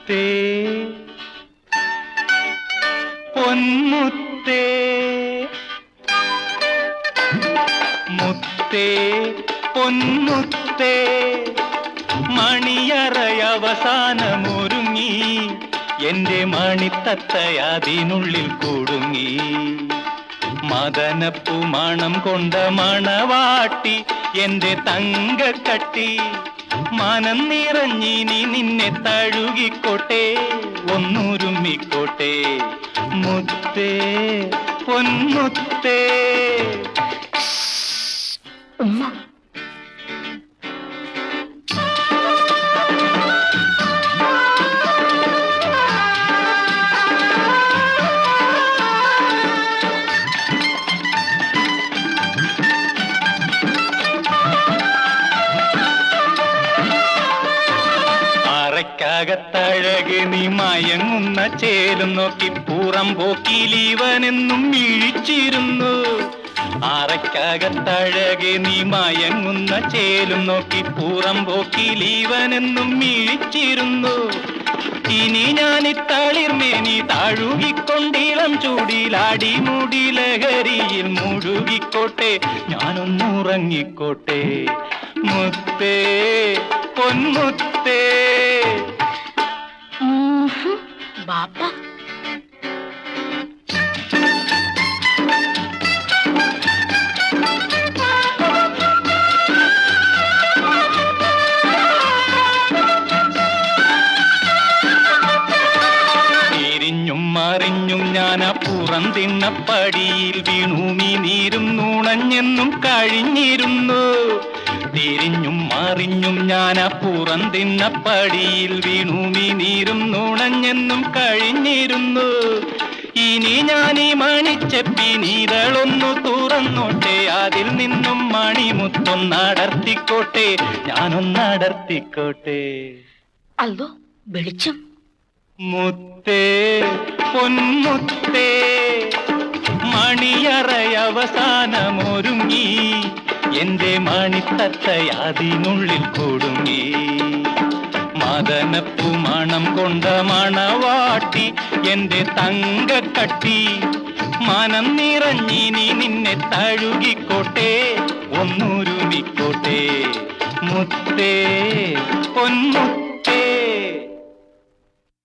മുത്തേ പൊന്മുത്തേ മുത്തേ പൊന്മുത്തേ മണിയറയവസാനമൊരുങ്ങി എന്റെ മണിത്തത്തയാതിനുള്ളിൽ കൂടുങ്ങി. മദനപ്പുമാണം കൊണ്ട മണവാട്ടി എന്റെ തങ്കക്കട്ടി. മനം നിറഞ്ഞിനി നിന്നെ തഴുകിക്കോട്ടെ ഒന്നുരുമ്മിക്കോട്ടെ മുത്തേ പൊന്മുത്തേ ഉമ്മ. അറയ്ക്കകത്തഴക് നീ മയങ്ങുന്ന ചേലും നോക്കി പൂറം പോക്കിലീവനെന്നും മിഴിച്ചിരുന്നു അറയ്ക്കകത്തഴക് നീ മയങ്ങുന്ന ചേലും നോക്കി പൂറം പോക്കിലീവനെന്നും മിഴിച്ചിരുന്നു ഇനി ഞാൻ തളിർമേനി താഴുകിക്കൊണ്ടിളം ചൂടിലാടി മുടി ലഹരിയിൽ മുഴുകിക്കോട്ടെ ഞാനൊന്നുറങ്ങിക്കോട്ടെ മുത്തേ പൊന്മുത്തേ. ബാപ്പ. പടിയിൽ ഞാൻ പുറം തിണ്ണപ്പടിയിൽ വീണൂമി നീരും നുണഞ്ഞെന്നും കഴിഞ്ഞിരുന്നു. തിരിഞ്ഞും മറിഞ്ഞും ഞാൻ അപ്പുറം തിണ്ണപ്പടിയിൽ വീണൂമി നീരും നുണഞ്ഞെന്നും കഴിഞ്ഞിരുന്നു. ഇനി ഞാൻ ഈ മണിച്ചെപ്പി നീതളൊന്നു തുറന്നോട്ടെ. അതിൽ നിന്നും മണിമുത്തൊന്നടർത്തിക്കോട്ടെ ഞാനൊന്നടർത്തിക്കോട്ടെ അല്ലോ വെളിച്ചം. മുത്തേ പൊന്മുത്തേ മണിയറയവസാനമൊരുങ്ങി എന്റെ മണിത്തത്തയാതിനുള്ളിൽ കൊടുങ്ങി. മദനപ്പുമണം കൊണ്ട മണവാട്ടി എന്റെ തങ്കക്കട്ടി മനം നിറഞ്ഞിനി നിന്നെ തഴുകിക്കോട്ടെ ഒന്നുരുമിക്കോട്ടെ. മുത്തേ പൊന്മുത്തേ